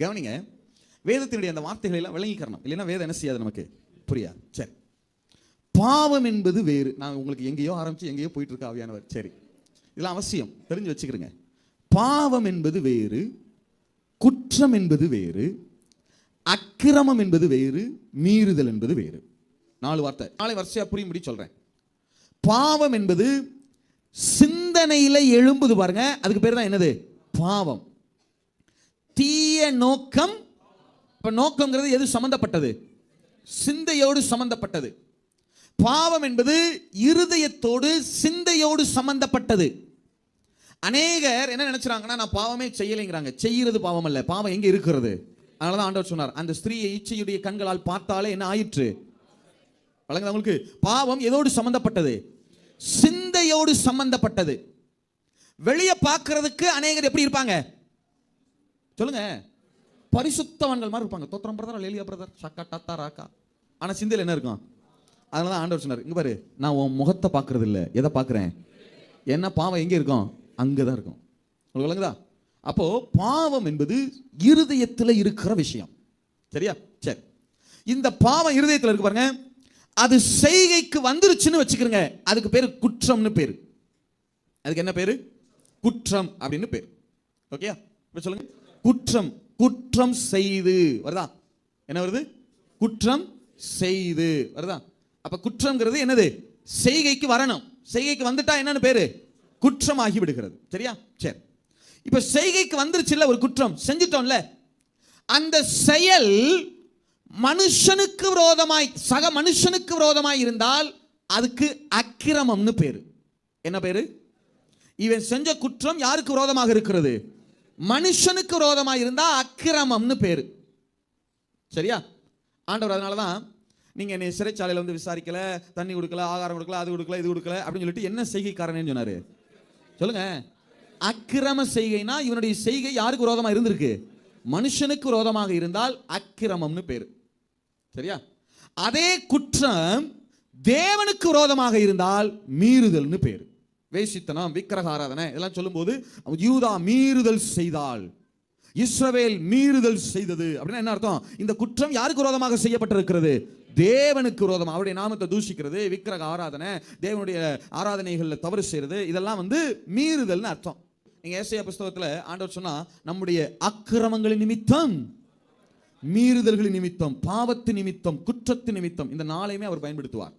கவனிங்க வேதத்தினுடைய அந்த வார்த்தைகளை எல்லாம் விளங்கிக்கிறணும் இல்லைன்னா வேதம் என்ன செய்யாது நமக்கு? புரியாது. சரி. பாவம் என்பது வேறு. நான் உங்களுக்கு எங்கேயோ ஆரம்பிச்சு எங்கேயோ போயிட்டு இருக்க ஆவியானவர். சரி. இதெல்லாம் அவசியம். தெரிஞ்சு வச்சுக்கிறேங்க பாவம் என்பது வேறு குற்றம் என்பது வேறு அக்கிரமம் என்பது வேறு மீறுதல் என்பது வேறு. நாலு வார்த்தை. நாளை வரிசையாக புரியும்படி சொல்கிறேன் பாவம் என்பது சிந்தனையில் எழும்புது பாருங்க. அதுக்கு பேர் தான் என்னது? பாவம். தீய நோக்கம் இப்போ நோக்கங்கிறது எது சம்பந்தப்பட்டது? சிந்தையோடு சம்பந்தப்பட்டது. பாவம் என்பது இருதயத்தோடு சிந்தையோடு சம்பந்தப்பட்டது. அநேகர் என்ன நினைச்சாங்கன்னா நான் பாவமே செய்யலைங்கிறாங்க. செய்யறது பாவம் அல்ல. பாவம் எங்கே இருக்கிறது? அதனால தான் ஆண்டவர் சொன்னார் அந்த ஸ்திரீயை இச்சையுடைய கண்களால் பார்த்தாலே என்ன ஆயிற்று? வழங்குது உங்களுக்கு பாவம் எதோடு சம்பந்தப்பட்டது? சிந்தையோடு சம்பந்தப்பட்டது. வெளியே பார்க்கறதுக்கு அநேகர் எப்படி இருப்பாங்க? சொல்லுங்க. பரிசுத்தவன்கள் மாதிரி இருப்பாங்க. தோத்திரம் பிரதர் லேலியா பிரதர் சக்கா டத்தா ராக்கா. ஆனால் சிந்தையில் என்ன இருக்கும்? அதனால தான் ஆண்டவர் சொன்னார் இங்கே பாரு நான் உன் முகத்தை பார்க்கறது இல்லை. எதை பார்க்குறேன்? என்ன பாவம் எங்கே இருக்கும்? அங்கே தான் இருக்கும். உங்களுக்கு விளங்குதா? அப்போ பாவம் என்பது இருதயத்தில் இருக்கிற விஷயம். சரியா? சரி. இந்த பாவம் இருதயத்தில் இருக்கு பாருங்க. அது செய்கைக்கு வந்துருச்சுன்னு வச்சுக்கிறங்க. அதுக்கு பேர் குற்றம்னு பேர். அதுக்கு என்ன பேர்? குற்றம் அப்படின்னு பேர். ஓகே இப்போ சொல்லுங்கள் குற்றம் குற்றம் செய்து. வருதா? என்ன வருது? குற்றம் செய்து. வருதா? அப்ப குற்றம்ங்கிறது என்னது? செய்கைக்கு வரணும். செய்கைக்கு வந்துட்டா என்னன்னு பேரு? குற்றமாகி விடுகிறது சரியா? சரி. இப்ப செய்கைக்கு வந்துருச்சுல்ல ஒரு குற்றம். செஞ்சிட்டோம்ல. அந்த செயல் மனுஷனுக்கு விரோதமாய் சக மனுஷனுக்கு விரோதமாய் இருந்தால் அதுக்கு அக்கிரமம்னு பேரு. என்ன பேரு? இவன் செஞ்ச குற்றம் யாருக்கு விரோதமாக இருக்கிறது? மனுஷனுக்கு விரோதமாக இருந்தா அக்கிரமம்னு பேரு. சரியா? ஆண்டவர் அதனால தான் நீங்க என்னை சிறைச்சாலையில் வந்து விசாரிக்கல தண்ணி கொடுக்கல ஆகாரம் கொடுக்கல அது கொடுக்கல இது கொடுக்கல அப்படின்னு சொல்லிட்டு என்ன செய்கைக்காரனேன்னு சொன்னாரு? சொல்லுங்க. அக்கிரம செய்கைனா இவனுடைய செய்கை யாருக்கு விரோதமாக இருந்திருக்கு? மனுஷனுக்கு விரோதமாக இருந்தால் அக்கிரமம்னு பேரு. சரியா? அதே குற்றம் தேவனுக்கு விரோதமாக இருந்தால் மீறுதல்னு பேரு. வேசித்தனம் விக்கிரக ஆராதனை இதெல்லாம் சொல்லும்போது யூதா மீறுதல் செய்தால் இஸ்ரவேல் மீறுதல் செய்தது. அப்படின்னா என்ன அர்த்தம்? இந்த குற்றம் யாருக்கு விரோதமாக செய்யப்பட்டிருக்கிறது? தேவனுக்கு விரோதம்? அவருடைய நாமத்தை தூஷிக்கிறது விக்கிரக ஆராதனை தேவனுடைய ஆராதனைகளில் தவறு செய்யறது இதெல்லாம் வந்து மீறுதல்னு அர்த்தம். நீங்கள் ஏசையா புஸ்தகத்தில் ஆண்டவர் சொன்னால் நம்முடைய அக்கிரமங்களின் நிமித்தம் மீறுதல்களின் நிமித்தம் பாவத்து நிமித்தம் குற்றத்து நிமித்தம் இந்த நாளையுமே அவர் பயன்படுத்துவார்.